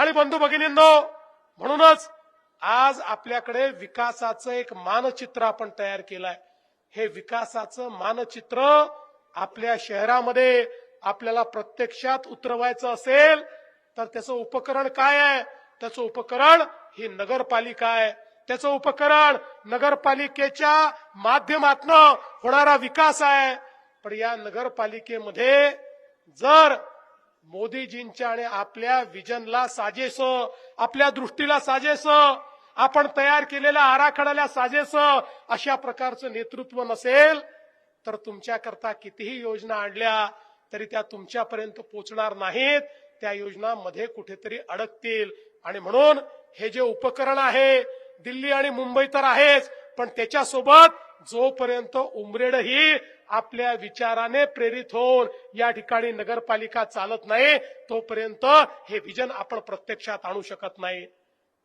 आणि बंधू भगिनींनो म्हणूनच आज आपल्याकडे विकासाचं एक मानचित्र आपण तयार केलंय. हे विकासाचं मानचित्र आपल्या शहरामध्ये आपल्याला प्रत्यक्षात उतरवायचं असेल तर त्याचं उपकरण काय आहे? त्याचं उपकरण ही नगरपालिका आहे. त्याचं उपकरण नगरपालिकेच्या माध्यमातनं होणारा विकास आहे. पण या नगरपालिकेमध्ये जर मोदीजींच्या आणि आपल्या विजनला साजेस आपल्या दृष्टीला साजेस आपण तयार केलेल्या आराखड्याला साजेस अशा प्रकारचं नेतृत्व नसेल तर तुमच्याकरता कितीही योजना आणल्या तरी त्या तुमच्यापर्यंत पोचणार नाहीत. त्या योजना मध्ये कुठेतरी अडकतील. आणि म्हणून हे जे उपकरण आहे दिल्ली आणि मुंबई तर आहेच पण त्याच्यासोबत जोपर्यंत उमरेडही आपल्या विचाराने प्रेरित होऊन या ठिकाणी नगरपालिका चालत नाही तोपर्यंत हे विजन आपण प्रत्यक्षात आणू शकत नाही.